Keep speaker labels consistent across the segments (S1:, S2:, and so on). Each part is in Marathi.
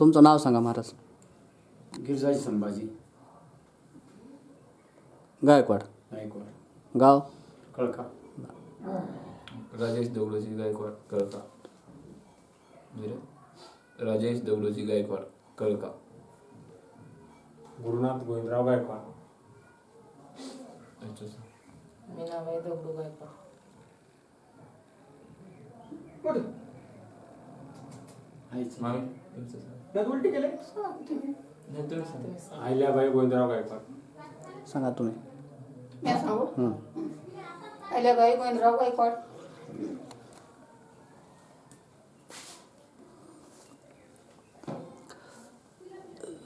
S1: तुमचं नाव सांगा महाराज.
S2: गिरजाई संभाजी.
S1: गायकवाड.
S2: गायकवाड.
S1: गाव?
S2: कळका.
S3: राजेश दगडूजी गायकवाड कळका. राजेश दगडूजी गायकवाड कळका.
S4: गुरुनाथ गोविंदराव गायकवाड.
S3: अच्छा सर.
S5: मीनाबाई दगडू गायकवाड.
S2: आईचं
S3: मामी तुमचं सर. नाही, तुम्ही सांगा.
S4: अहिल्याबाई गोविंदराव गायकवाड.
S1: सांगा तुम्ही.
S5: मी सांगू?
S1: हं.
S5: अहिल्याबाई गोविंदराव गायकवाड.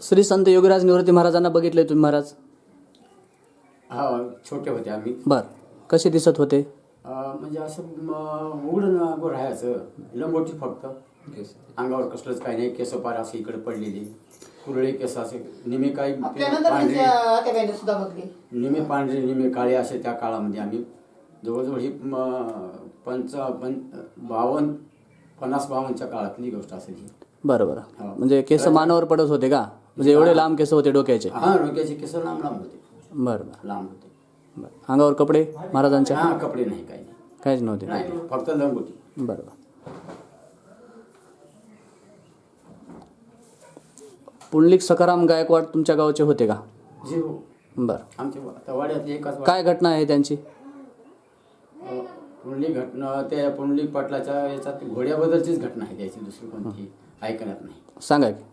S1: श्री संत योगीराज निवृत्ती महाराजांना बघितले तुम्ही महाराज?
S2: हा छोटे होते आम्ही.
S1: बर. कसे दिसत होते?
S2: अं, म्हणजे असं म, उघडं न राहायचं लंगोटी फक्त.
S3: केस.
S2: अंगावर कसलंच काही नाही केस पार असे इकडे पडलेली. कुरळे केस असे निमे काही
S5: आपल्यानंतर
S2: पांढरे
S5: त्यांच्या आत्याबाईने सुद्धा बघली.
S2: निमे पांढरे निमे काळे असे त्या काळामध्ये आम्ही जवळजवळ ही म, पंच पं बावन्न पन्नास बावन्नच्या काळातली गोष्ट असेल ही
S1: बरं बरं
S2: हो.
S1: म्हणजे केस मानावर पडत होते का? म्हणजे एवढे लांब केस होते डोक्याचे.
S2: हा डोक्याचे केस लांब लांब होते.
S1: बरं बरं.
S2: लांब होते.
S1: बरं. अंगावर कपडे महाराजांच्या?
S2: हा कपडे नाही काही नाही.
S1: काहीच नव्हते.
S2: नाही नाही, फक्त लंगोटी.
S1: बरं बरं पुंडलिक सखाराम गायकवाड तुमच्या गावचे होते का?
S2: जी हो.
S1: बरं.
S2: आमच्या एकाच.
S1: काय घटना आहे त्यांची?
S2: अ, पुंडलिक घटना त्या पुंडलिक पाटलाच्या याच्यात घोड्याबद्दलचीच घटना आहे त्याची दुसरी कोणती ऐकण्यात नाही.
S1: सांगा की.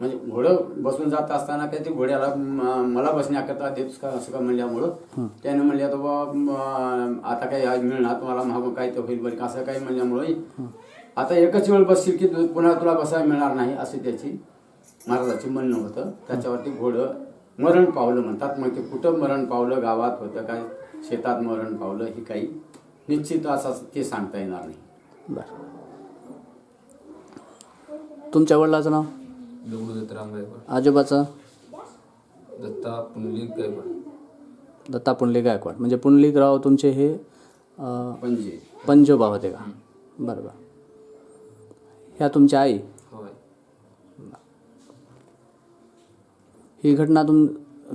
S2: म्हणजे घोडं बसून जात असताना काही ते घोड्याला म- मला बसण्याकरता का असं का म्हणल्यामुळं त्याने म्हणले आता बाबा म, आता काही आज मिळणार तुम्हाला मागून काय ते होईल बरं का? असं काही म्हणल्यामुळं आता एकच वेळ बसशील की तू- पुन्हा तुला बसायला मिळणार नाही असे त्याची महाराजाचे म्हणणं होतं. त्याच्यावरती घोडं मरण पावलं म्हणतात. मग ते कुठं मरण पावलं? गावात होतं काय? शेतात मरण पावलं? हे काही निश्चित असं ते सांगता येणार नाही.
S1: बरं. तुमच्या वडिलाचं नाव?
S3: दगडू दत्तराम गायकवाड
S1: आजोबाचं?
S3: दत्ता पुंडलिक गायकवाड.
S1: दत्ता पुंडलिक गायकवाड. म्हणजे पुंडलिकराव तुमचे हे अं,
S2: म्हणजे
S1: पंजोबा होते का? बरं बरं ह्या तुमच्या आई? ही घटना तुम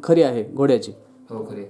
S1: खरी आहे घोड्याची.
S3: हो खरे